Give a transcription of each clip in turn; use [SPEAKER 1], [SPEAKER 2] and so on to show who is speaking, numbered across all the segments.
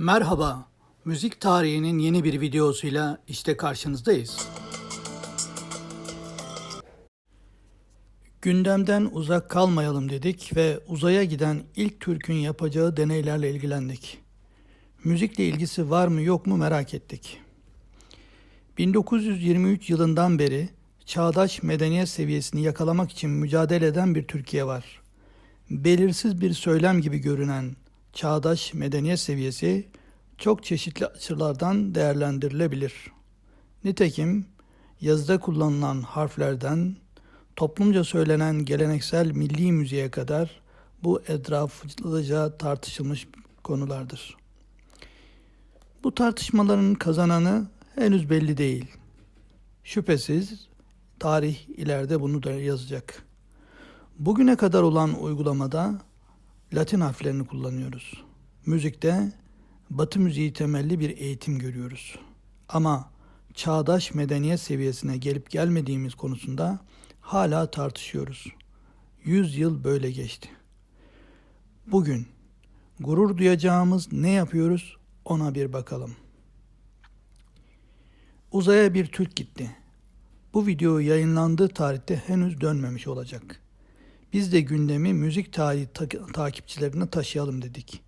[SPEAKER 1] Merhaba, müzik tarihinin yeni bir videosuyla işte karşınızdayız. Gündemden uzak kalmayalım dedik ve uzaya giden ilk Türk'ün yapacağı deneylerle ilgilendik. Müzikle ilgisi var mı yok mu merak ettik. 1923 yılından beri çağdaş medeniyet seviyesini yakalamak için mücadele eden bir Türkiye var. Belirsiz bir söylem gibi görünen çağdaş medeniyet seviyesi çok çeşitli açılardan değerlendirilebilir. Nitekim yazıda kullanılan harflerden toplumca söylenen geleneksel milli müziğe kadar bu etraflıca tartışılmış konulardır. Bu tartışmaların kazananı henüz belli değil. Şüphesiz tarih ileride bunu da yazacak. Bugüne kadar olan uygulamada Latin harflerini kullanıyoruz. Müzikte Batı müziği temelli bir eğitim görüyoruz. Ama çağdaş medeniyet seviyesine gelip gelmediğimiz konusunda hala tartışıyoruz. Yüz yıl böyle geçti. Bugün gurur duyacağımız ne yapıyoruz ona bir bakalım. Uzaya bir Türk gitti. Bu video yayınlandığı tarihte henüz dönmemiş olacak. Biz de gündemi müzik tarihi ta- takipçilerine taşıyalım dedik.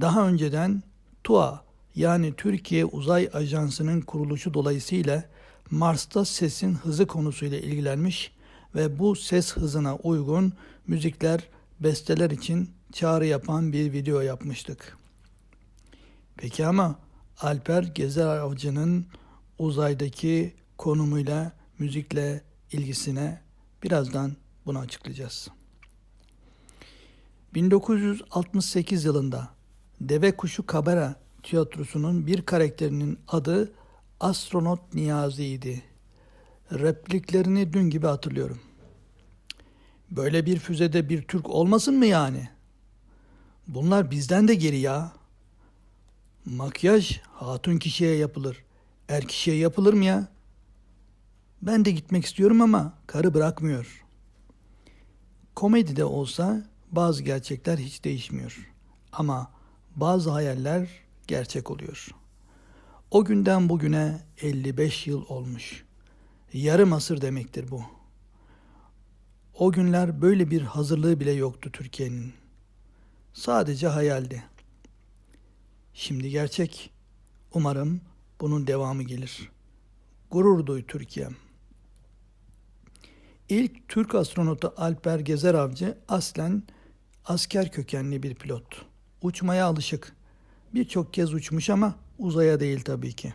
[SPEAKER 1] Daha önceden TUA yani Türkiye Uzay Ajansı'nın kuruluşu dolayısıyla Mars'ta sesin hızı konusuyla ilgilenmiş ve bu ses hızına uygun müzikler, besteler için çağrı yapan bir video yapmıştık. Peki ama Alper Gezer Avcı'nın uzaydaki konumuyla, müzikle ilgisine birazdan bunu açıklayacağız. 1968 yılında Deve Kuşu Kabara tiyatrosunun bir karakterinin adı Astronot Niyazi idi. Repliklerini dün gibi hatırlıyorum. Böyle bir füzede bir Türk olmasın mı yani? Bunlar bizden de geri ya. Makyaj hatun kişiye yapılır. Er kişiye yapılır mı ya? Ben de gitmek istiyorum ama karı bırakmıyor. Komedide olsa bazı gerçekler hiç değişmiyor. Ama bazı hayaller gerçek oluyor. O günden bugüne 55 yıl olmuş. Yarım asır demektir bu. O günler böyle bir hazırlığı bile yoktu Türkiye'nin. Sadece hayaldi. Şimdi gerçek. Umarım bunun devamı gelir. Gurur duy Türkiye'm. İlk Türk astronotu Alper Gezer Avcı aslen asker kökenli bir pilot. Uçmaya alışık. Birçok kez uçmuş ama uzaya değil tabii ki.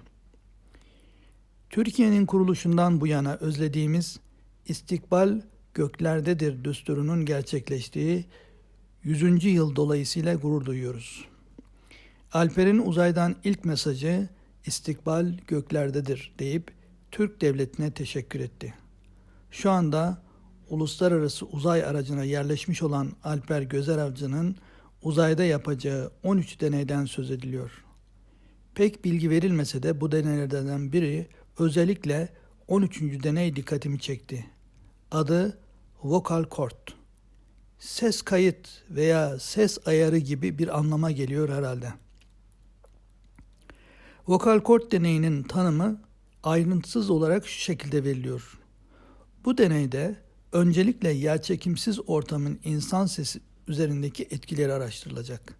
[SPEAKER 1] Türkiye'nin kuruluşundan bu yana özlediğimiz istikbal göklerdedir düsturunun gerçekleştiği 100. yıl dolayısıyla gurur duyuyoruz. Alper'in uzaydan ilk mesajı istikbal göklerdedir deyip Türk devletine teşekkür etti. Şu anda uluslararası uzay aracına yerleşmiş olan Alper Gözer Avcı'nın uzayda yapacağı 13 deneyden söz ediliyor. Pek bilgi verilmese de bu deneylerden biri özellikle 13. deney dikkatimi çekti. Adı Vocal Cord. Ses kayıt veya ses ayarı gibi bir anlama geliyor herhalde. Vokal kort deneyinin tanımı ayrıntısız olarak şu şekilde veriliyor. Bu deneyde öncelikle yerçekimsiz ortamın insan sesi üzerindeki etkileri araştırılacak.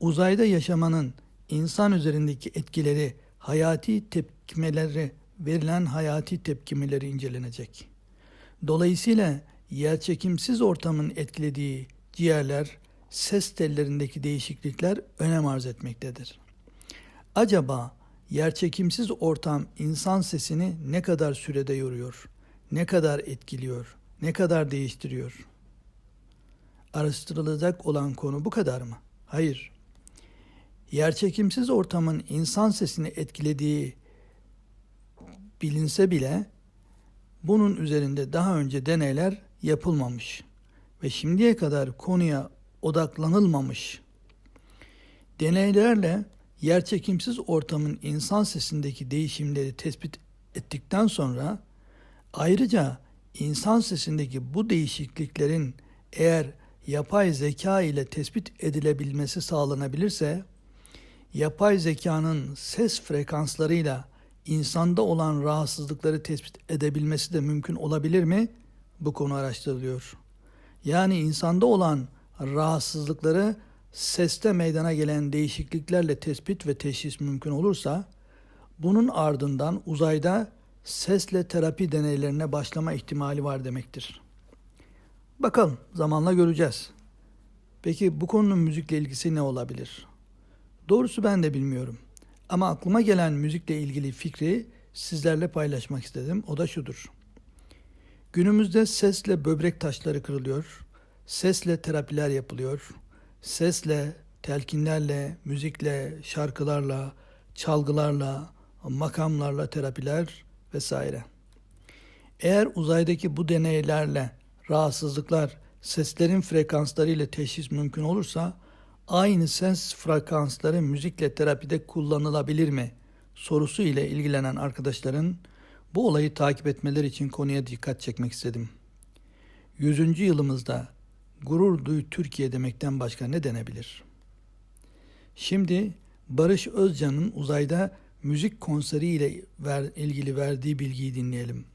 [SPEAKER 1] Uzayda yaşamanın insan üzerindeki etkileri, hayati tepkimeleri, verilen hayati tepkimeleri incelenecek. Dolayısıyla yerçekimsiz ortamın etkilediği ciğerler, ses tellerindeki değişiklikler önem arz etmektedir. Acaba yerçekimsiz ortam insan sesini ne kadar sürede yoruyor, ne kadar etkiliyor, ne kadar değiştiriyor? Araştırılacak olan konu bu kadar mı? Hayır. Yerçekimsiz ortamın insan sesini etkilediği bilinse bile bunun üzerinde daha önce deneyler yapılmamış ve şimdiye kadar konuya odaklanılmamış. Deneylerle yerçekimsiz ortamın insan sesindeki değişimleri tespit ettikten sonra ayrıca insan sesindeki bu değişikliklerin eğer yapay zeka ile tespit edilebilmesi sağlanabilirse yapay zekanın ses frekanslarıyla insanda olan rahatsızlıkları tespit edebilmesi de mümkün olabilir mi? Bu konu araştırılıyor. Yani insanda olan rahatsızlıkları seste meydana gelen değişikliklerle tespit ve teşhis mümkün olursa, bunun ardından uzayda sesle terapi deneylerine başlama ihtimali var demektir. Bakalım zamanla göreceğiz. Peki bu konunun müzikle ilgisi ne olabilir? Doğrusu ben de bilmiyorum. Ama aklıma gelen müzikle ilgili fikri sizlerle paylaşmak istedim. O da şudur. Günümüzde sesle böbrek taşları kırılıyor. Sesle terapiler yapılıyor. Sesle, telkinlerle, müzikle, şarkılarla, çalgılarla, makamlarla terapiler vesaire. Eğer uzaydaki bu deneylerle rahatsızlıklar seslerin frekansları ile teşhis mümkün olursa aynı ses frekansları müzikle terapide kullanılabilir mi sorusu ile ilgilenen arkadaşların bu olayı takip etmeleri için konuya dikkat çekmek istedim. 100. yılımızda gurur duy Türkiye demekten başka ne denebilir? Şimdi Barış Özcan'ın uzayda müzik konseri ile ver, ilgili verdiği bilgiyi dinleyelim.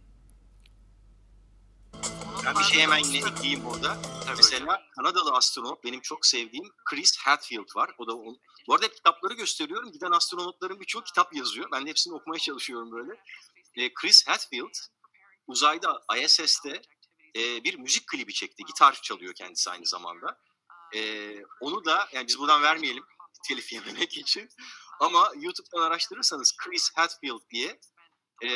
[SPEAKER 2] Ben bir şey hemen yine ekleyeyim burada. Mesela Kanadalı astronot benim çok sevdiğim Chris Hadfield var. O da on... Bu arada hep kitapları gösteriyorum. Giden astronotların birçoğu kitap yazıyor. Ben de hepsini okumaya çalışıyorum böyle. Ee, Chris Hadfield uzayda ISS'te e, bir müzik klibi çekti. Gitar çalıyor kendisi aynı zamanda. Ee, onu da yani biz buradan vermeyelim telif yememek için. Ama YouTube'dan araştırırsanız Chris Hadfield diye e,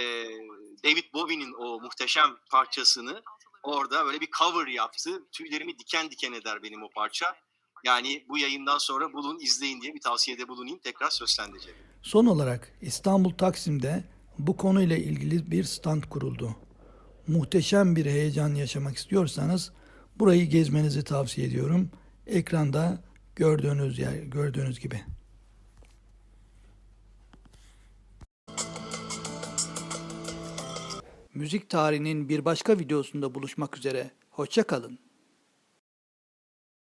[SPEAKER 2] David Bowie'nin o muhteşem parçasını orada böyle bir cover yaptı. Tüylerimi diken diken eder benim o parça. Yani bu yayından sonra bulun, izleyin diye bir tavsiyede bulunayım. Tekrar sözlendireceğim.
[SPEAKER 1] Son olarak İstanbul Taksim'de bu konuyla ilgili bir stand kuruldu. Muhteşem bir heyecan yaşamak istiyorsanız burayı gezmenizi tavsiye ediyorum. Ekranda gördüğünüz yer, gördüğünüz gibi. Müzik tarihinin bir başka videosunda buluşmak üzere. Hoşça kalın.